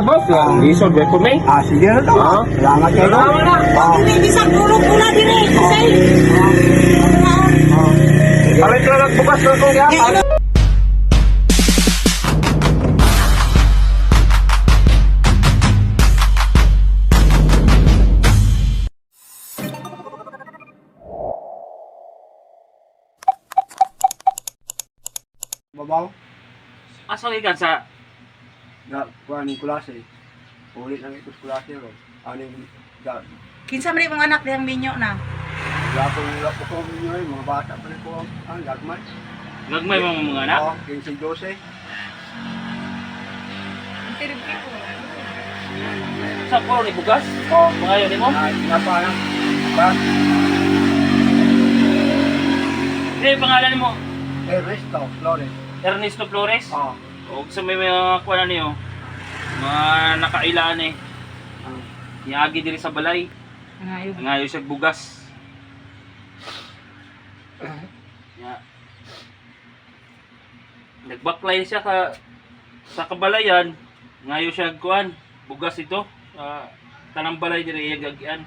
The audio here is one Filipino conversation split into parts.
Boss, Ah. lisod ba po may? Ah, sige na to. Ah. Salamat kayo. Salamat na. Ah. Hindi sa pulong pula dire. Say. Aray ka nagbukas ng kong yapan. Babaw. Asa ka sa Na, kuha ni kulase. Ulit lang ito sa kulase ro. Ano yung da. Kinsa man imong anak diyang minyo na. Wala po wala po ko ninyo eh. Mga bata pa rin po. Ang gagmay. Gagmay mo mga anak? Oo, 15 12. Sa puro ni bugas? Oo. Mga yun mo? Ah, nga pa lang. Pa. Eh, pangalan mo? Resto. Flores. Ernesto Flores? Oo. O sa may mga kuha na niyo, mga nakailan eh. Niagi diri sa balay. Ngayon. Ngayon siya bugas. Ya. Nagbaklay siya ka sa kabalayan. Ngayon siya kuan, bugas ito. Sa tanang balay diri yagagian.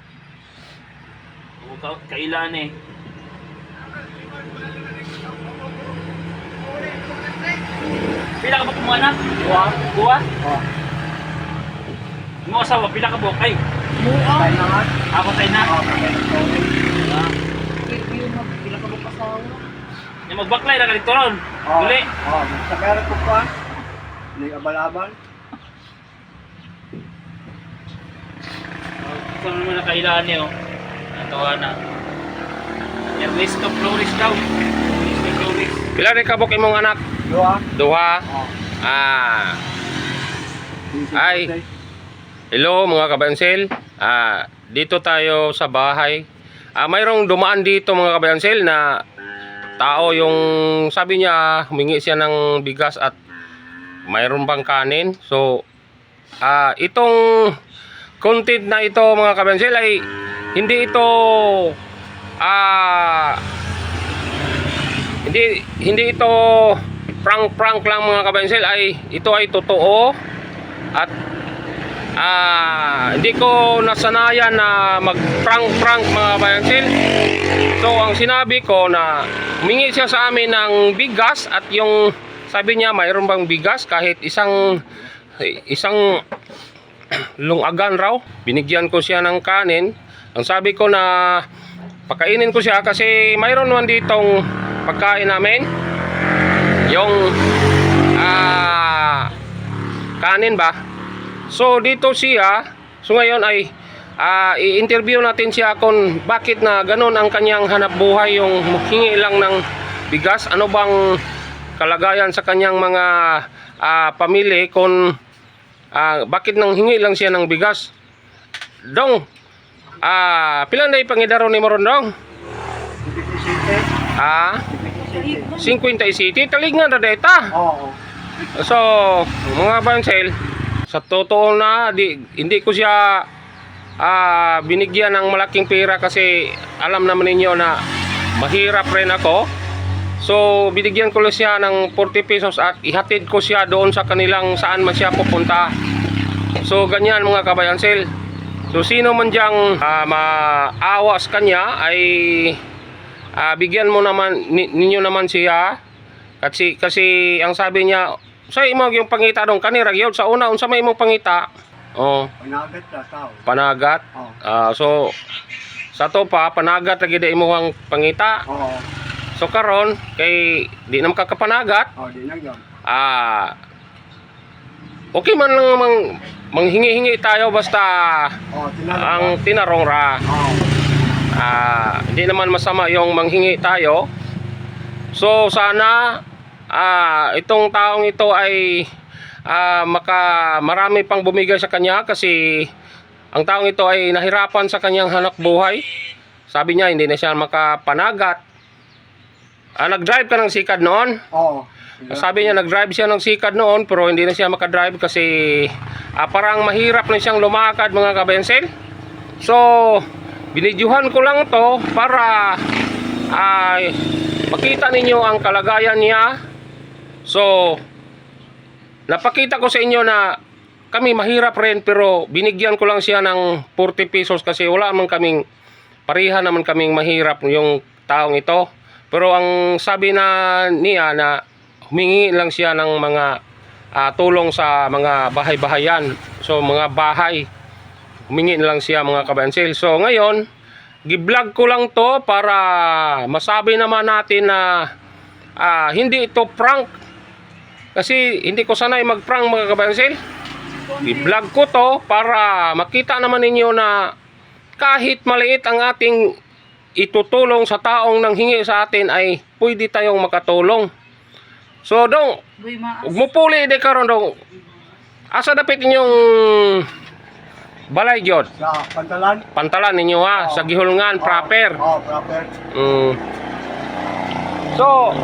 O ka kailan eh. Pila ka ba kumana? Dua. Dua? Oo. Mo asawa pila ka buok ay. Tayo na nga. Ako tayo na. Oo, kami. Ah. Pila ka ba sa Yung magbaklay na ganito ron. Oo. Duli. Oo, sa kaya ko pa. Hindi abal-abal. Ito naman nakailangan niyo. Natawa na. Ernesto Flores daw. Ernesto Flores. Pila rin kabok imong anak? Dua. Duha. Oo. Ah, 15 Ay. 12. hello mga kabansel. Ah, dito tayo sa bahay. Ah, mayroong dumaan dito mga kabansel na tao yung sabi niya humingi siya ng bigas at mayroon bang kanin. So, ah, itong content na ito mga kabansel ay hindi ito ah hindi hindi ito prank prank lang mga kabansel ay ito ay totoo at ah hindi ko nasanayan na mag prank prank mga kabansel so ang sinabi ko na humingi siya sa amin ng bigas at yung sabi niya mayroon bang bigas kahit isang isang lungagan raw binigyan ko siya ng kanin. Ang sabi ko na pakainin ko siya kasi mayroon naman ditong pagkain namin yung ah kanin ba? So dito siya so ngayon ay ah, i-interview natin siya kung bakit na ganun ang kanyang hanap buhay yung hingi lang ng bigas. Ano bang kalagayan sa kanyang mga ah, pamilya kung ah, bakit nang hingi lang siya ng bigas? Dong ah pila na ipangidaro ni Moron dong 57. ah 57. 50 city talingan na data Oo. So, mga bansel, sa totoo na, di, hindi ko siya ah, binigyan ng malaking pera kasi alam naman ninyo na mahirap rin ako. So, binigyan ko lang siya ng 40 pesos at ihatid ko siya doon sa kanilang saan man siya pupunta. So, ganyan mga kabayansel. So, sino man diyang ah, maawa sa kanya ay ah, bigyan mo naman ni- ninyo naman siya kasi kasi ang sabi niya sa imo yung pangita dong kanira gyud sa una unsa may imong pangita oh Panagat na tao. panagat Oo. Ah, so sa to pa panagat lagi da imo ang pangita Oo. so karon kay di na makakapanagat Oo, di na yun. ah okay man lang mang manghingi-hingi tayo basta Oo, tinanong ang tinarong ra Oo. Ah, hindi naman masama yung manghingi tayo. So sana ah itong taong ito ay ah, maka marami pang bumigay sa kanya kasi ang taong ito ay nahirapan sa kanyang hanap buhay. Sabi niya hindi na siya makapanagat. Ah, nag-drive ka ng sikad noon? Oo. Sabi niya nag-drive siya ng sikad noon pero hindi na siya makadrive kasi ah, parang mahirap na siyang lumakad mga kabensel. So, binidyuhan ko lang to para ay makita ninyo ang kalagayan niya. So, napakita ko sa inyo na kami mahirap rin pero binigyan ko lang siya ng 40 pesos kasi wala man kaming pareha naman kaming mahirap yung taong ito. Pero ang sabi na niya na humingi lang siya ng mga ah, tulong sa mga bahay-bahayan. So mga bahay. Humingi na lang siya mga kabansil. So ngayon, gi-vlog ko lang to para masabi naman natin na ah, hindi ito prank. Kasi hindi ko sanay mag-prank mga kabansil. I-vlog ko to para makita naman ninyo na kahit maliit ang ating itutulong sa taong nang hingi sa atin ay pwede tayong makatulong. So dong, ug mo puli de karon dong. Asa dapit inyong balay jod? Sa pantalan. Pantalan ninyo ha, sa gihulngan proper. Oo, proper. Mm. So,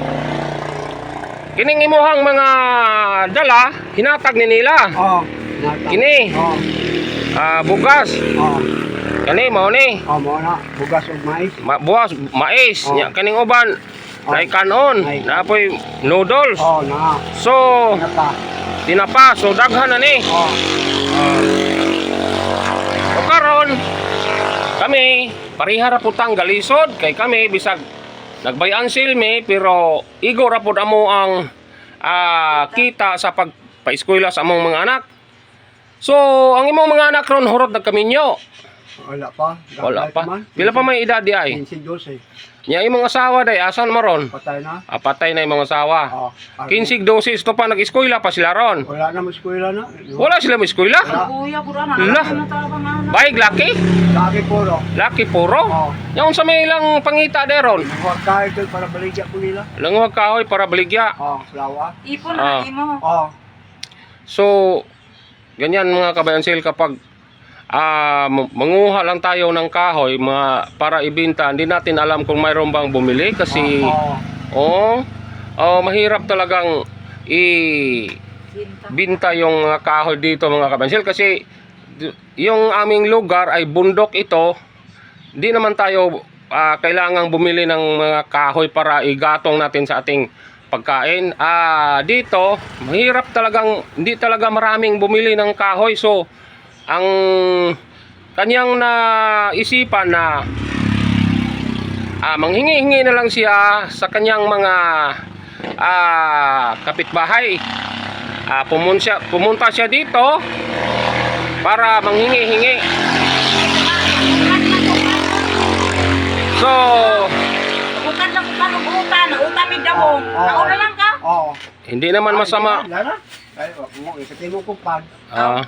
kining imuhang mga dala, hinatag ni nila. Oo. nata. Kini, Oo. ah, bugas, Oo. kani mao ni. Oo, mo na. Bugas ug mais. Ma buwas, mais, Oh. nya kaning uban. Oh. Nay kanon, napoy noodles. Oo, na. So, tinapa, so daghan na ni. Oo. O karon, kami parihara putang galisod kay kami bisag nagbayan silmi pero igo ra pud amo ang ah, kita sa pagpaeskwela sa among mga anak. So, ang imong mga anak ron hurot nagkaminyo. Wala pa. Wala pa. Pila pa may edad di ay? 15, 12. Nya imong asawa day asan maron? Patay na. Ah, patay na imong asawa. Oo. 15 dosis to pa nag-eskwela pa sila ron. Wala na mo eskwela na. Wala sila mo eskwela. Kuya, pura na. Lah. Ano? Baig laki. Lagi puro. Laki puro. Oo. Yung sa may ilang pangita deron. Huwag kahit ito para baligya ko nila. Langwag kahoy para baligya. Oo, flawa. Ipon Ah. na imo. Oo. So, ganyan mga kabayansil kapag ah m- manguha lang tayo ng kahoy mga para ibenta, hindi natin alam kung mayroon bang bumili kasi oh, oh mahirap talagang i binta. yung mga kahoy dito mga kabansil kasi yung aming lugar ay bundok ito. Di naman tayo ah, kailangang bumili ng mga kahoy para igatong natin sa ating pagkain. Ah dito mahirap talagang hindi talaga maraming bumili ng kahoy. So ang kanyang naisipan na ah, manghingi-hingi na lang siya sa kanyang mga ah, kapitbahay Ah, pumunta siya, pumunta siya dito para manghingi-hingi. So, Bukan lang ng utan. Utan may dabong. Nauna lang ka. Oo. hindi naman masama. Ah.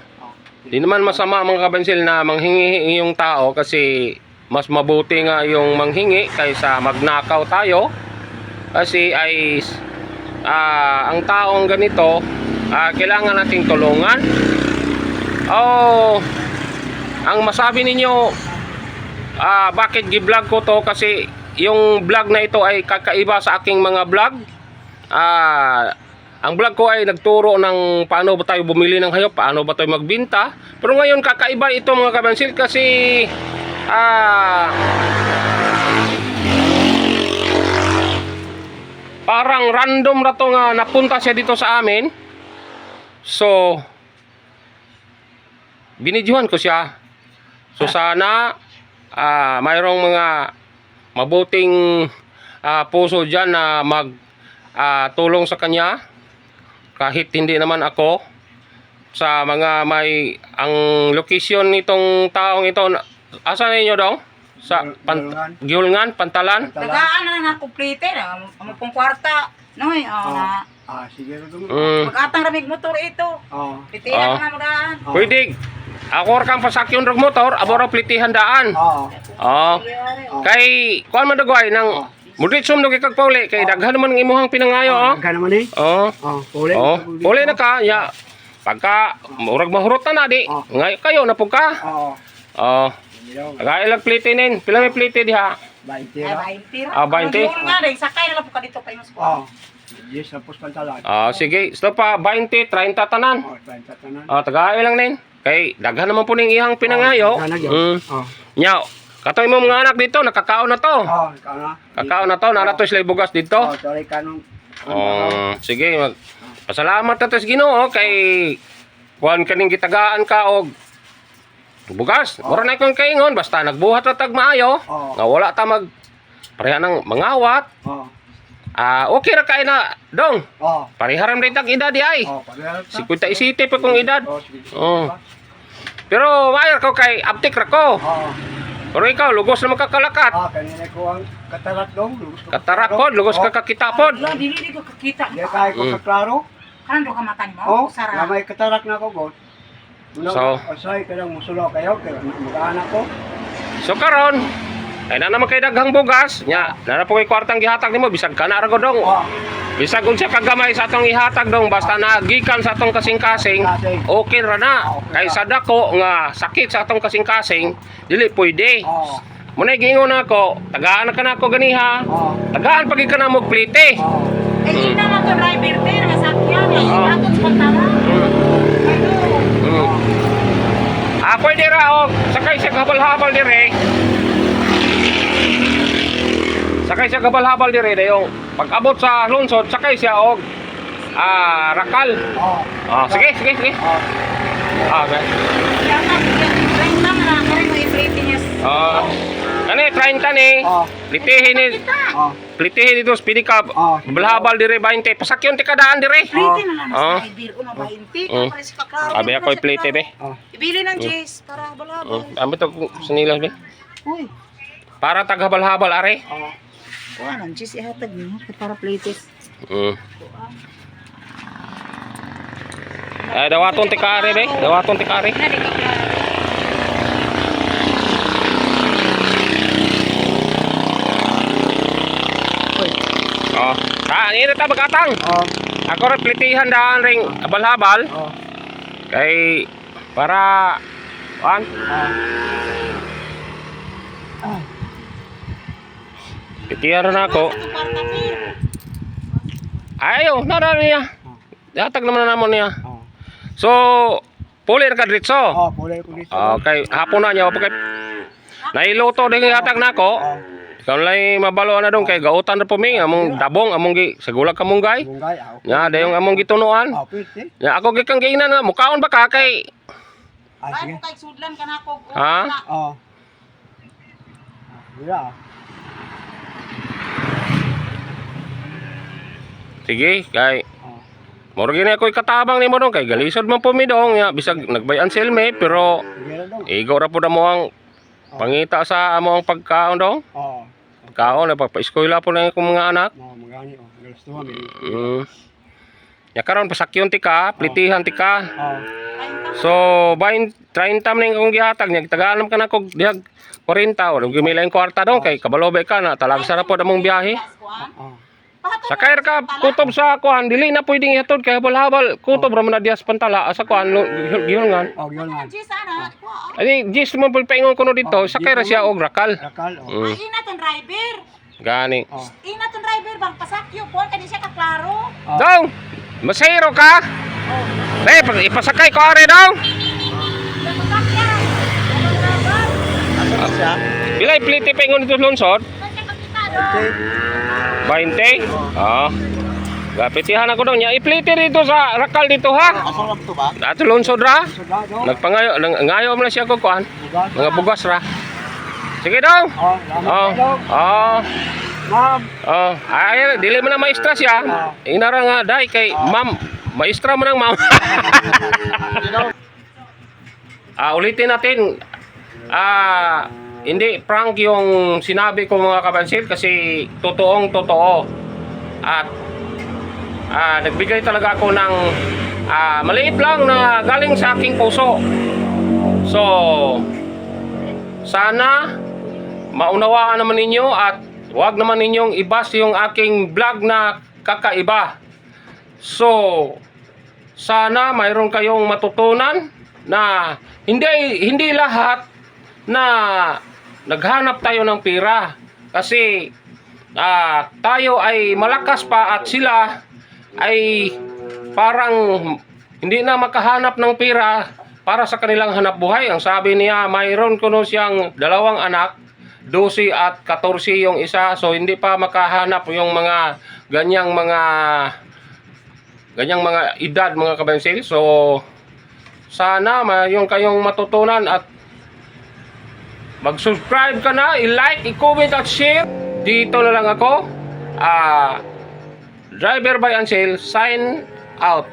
Hindi naman masama mga kabansil na manghingi yung tao kasi mas mabuti nga yung manghingi kaysa magnakaw tayo. Kasi ay ah, ang taong ganito ah, kailangan nating tulungan. Oh, ang masabi ninyo ah, bakit gi-vlog ko to kasi yung vlog na ito ay kakaiba sa aking mga vlog. Ah, ang vlog ko ay nagturo ng paano ba tayo bumili ng hayop, paano ba tayo magbinta. Pero ngayon kakaiba ito mga kabansil kasi ah parang random na to nga napunta siya dito sa amin. So binidyohan ko siya. So sana ah mayroong mga mabuting ah, puso diyan na mag ah, tulong sa kanya kahit hindi naman ako sa mga may ang location nitong taong ito na- asa ninyo daw sa pan. Gihulngan, Pantalan Tala. Tagaan na na kumplete na. Amo pong kwarta. Noy, oh, Oo. na. Ah, sige mm, Mag-atang ramig motor ito. Oo. Pitihan Ah. ka na mo daan. Oo. pwede ako kang pasakyon rog motor abo ra plitihan daan Oo. oh Oo. kay kuan man dagway nang mudit sum kay kag pauli kay daghan naman ng imuhang pinangayo oh Ka naman eh. oh Oo. Puli. oh uli na ka ya pagka murag mahurot na na di Oh. ngay kayo na pug ka Oo. oh Hindi daw. Agay plitinin pila may plite diha 20 Ay, ra. 20 ra. Ah, 20? Ang nga rin, sakay na lang po ka dito pa yung Oo. Yes, tapos pantalan. Ah, sige. Stop pa, 20, 30 tanan. Oo, 20 tanan. Ah, tagaay lang nin. Kay daghan naman po ning ihang pinangayo. Gyud. Mm. Oo. Nya, katoy mo mga anak dito, nakakaon na to. Oo, ikaw na. Kakaon na to, nara to sila bugas dito. Oo, sorry ka nung. Oh, sige, mag Pasalamat na to sa Ginoo kay kuan kaning gitagaan ka og bugas. Mura na ikong kaingon basta nagbuhat ra tag maayo. Oo. Nga wala ta mag pareha ng mangawat. Oh. Ah, okay ra kay na dong. Oh. Pariharam din tag edad di ay. Oh, pareha ta. 50 isiti pa kong edad. Oh. Pero mayar ko kay aptik ra ko. Oh. Pero ikaw lugos na makakalakat. Ah, kanina ko ang katarak dong. lubos ko Katarak kaklaro. pod, lugos ka Oh. kakitapod. Lo, dili di ko kakita. Di kaya ko Mm. kaklaro. Kanang do ka matan mo? Oh, Sara. na may katarak na ako, God. So- asay ka lang musulo kayo, kaya mag-anak ko. So karon, ay na naman kay daghang bugas nya. Na na po kay kwartang gihatag nimo bisag kana ra dong. Oh, Bisag unsa kagamay sa atong ihatag dong basta nagikan sa atong kasing-kasing, okay ra na. Kay sa dako nga sakit sa atong kasing-kasing, dili pwede. oh, Muna giingon ako, tagaan na ka na ako ganiha. oh, Tagaan pagi ka na mo plite. oh. Eh, ina na to driver te, nga sakyan. Eh, Oh. ina to sa pantala. Mm. Ah, pwede ra og sakay sa habal-habal dire. Sakay sa habal-habal dire dayong pag-abot sa lungsod, sakay siya og ah rakal. Oh, Ah, sige, sige, sige. oh, Ah, okay. Na, na na, niya. Ah, kani 30 ni. oh, Plitihin ni, oh, plitihin dito speedy cab. Oh. Habal-habal dire 20. Pasakyon ti kadaan dire. Free na lang Oh. sa driver. Una ba, hindi Mm. ka kaklaro. Abi ako plite be. oh. Ibili ng Jace para balabal. Ambi to sinilas be. Uy, Para tag habal-habal are. Oh, kuha ng Jace ihatag mo para plates. Mm. Ay, dawaton ti kare be. Dawaton ti kare. Na di kaklaro. Oh. Ah, ini ta bagatang. oh, Ako ra plitihan daan ring habal-habal oh, kay para an oh. Plitihan na ako. Ayo, nara niya. Datag naman na namon niya. So, puli ra ka diretso. oh, pulay ko dito. Okay, hapon na niya pa kay Nailuto din yung hatag nako. Oh, Ikaw lay mabalo na dong kay gautan na pumi among dabong among gi sagulag ka ah, okay. Nya dayong among gitunuan. Nya ako gikang giinan nga mukaon ba ka kay Ah, Ay, sige. sudlan ka na ako. Ha? Oh. Ah, yeah. Sige, kay Moro gini ako'y katabang ni mo dong kay galisod man pumi dong nya bisag nagbayan silme pero sige na daw. igo ra pud mo ang pangita sa amo ang pagkaon dong. Oh, Kaon na pagpa-eskwela po na yung mga anak. oh, magani, oh, may- Mm. Ya karon pasakyon ti ka, plitihan ti ka. Oh, So, bain 30 man kong gihatag niya, taganam ka na kog dihag 40 o gimila yung kwarta dong kay kabalobe ka na talag sa po among biyahe. oh, Sakay ka kutob sa kuan dili na pwedeng ihatod kay habal-habal kutob oh. ra man na dias pantala asa kuan gihulngan. Oh, gihulngan. Ano, ano? oh. Ani jis mo pul paingon kuno dito oh, sakay ra siya og rakal. Rakal. Oh. Mm. Ah, ina ton driver. Gani. Oh. Ina ton driver bang pasakyo po kani siya ka klaro. Oh. Daw. Ka? Eh, ipasakay ko are daw. Ah. Bilay pliti pengon dito lungsod. Ah. Okay. 20? Oo. Oh. Gapitihan ako daw niya. Iplite dito sa rakal dito ha. Asulod to ba? Dato lungsod ra. Nagpangayo, nang, ngayo mo na siya ko kuan. Mga bugas ra. Sige daw. Oh, oh. Oh. Ma'am. Oh, ay dili man na maestra siya. Inara nga dai kay ma'am, maestra man ang ma'am. ah, ulitin natin. Ah, hindi prank yung sinabi ko mga kabansil kasi totoong totoo. At ah, nagbigay talaga ako ng ah, maliit lang na galing sa aking puso. So, sana maunawaan naman ninyo at huwag naman ninyong ibas yung aking vlog na kakaiba. So, sana mayroon kayong matutunan na hindi hindi lahat na naghanap tayo ng pera kasi ah, tayo ay malakas pa at sila ay parang hindi na makahanap ng pera para sa kanilang hanap buhay. Ang sabi niya, mayroon kuno siyang dalawang anak, 12 at 14 yung isa. So hindi pa makahanap yung mga ganyang mga ganyang mga edad mga kabensil. So Sana mayroon kayong matutunan at mag-subscribe ka na, i-like, i-comment at share. Dito na lang ako. Ah, Driver by Ansel, sign out.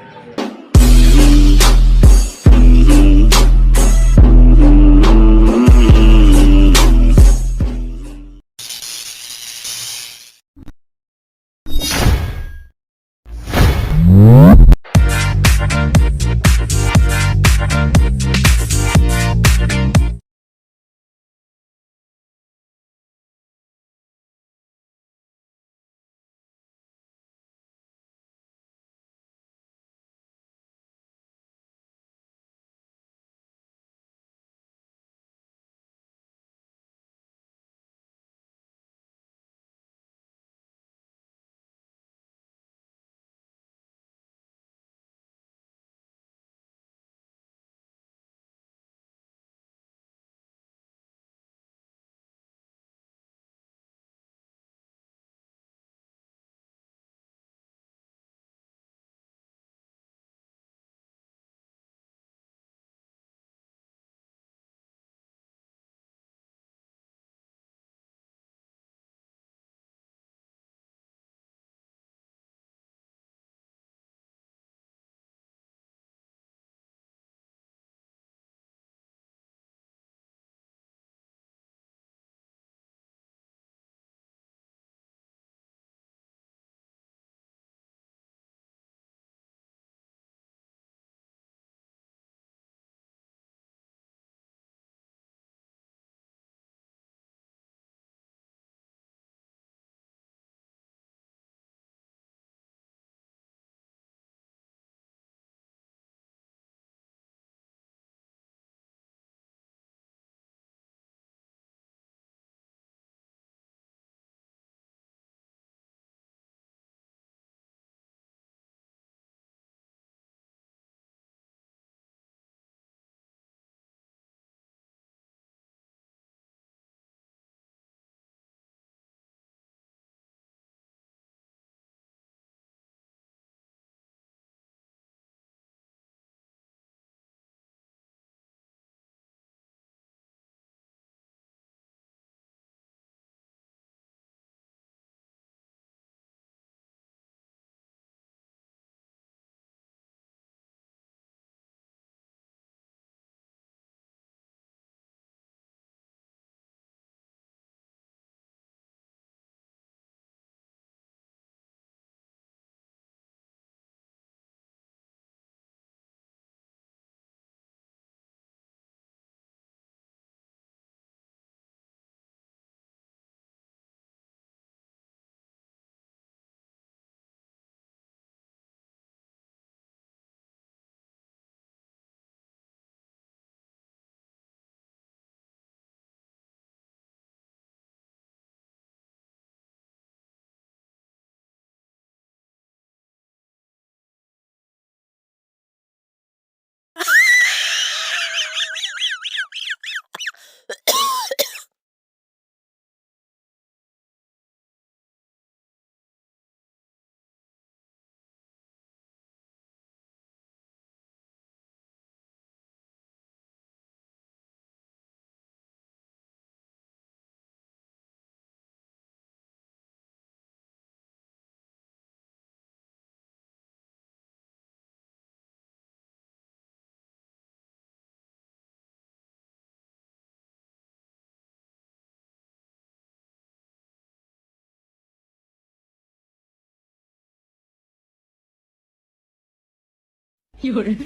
有人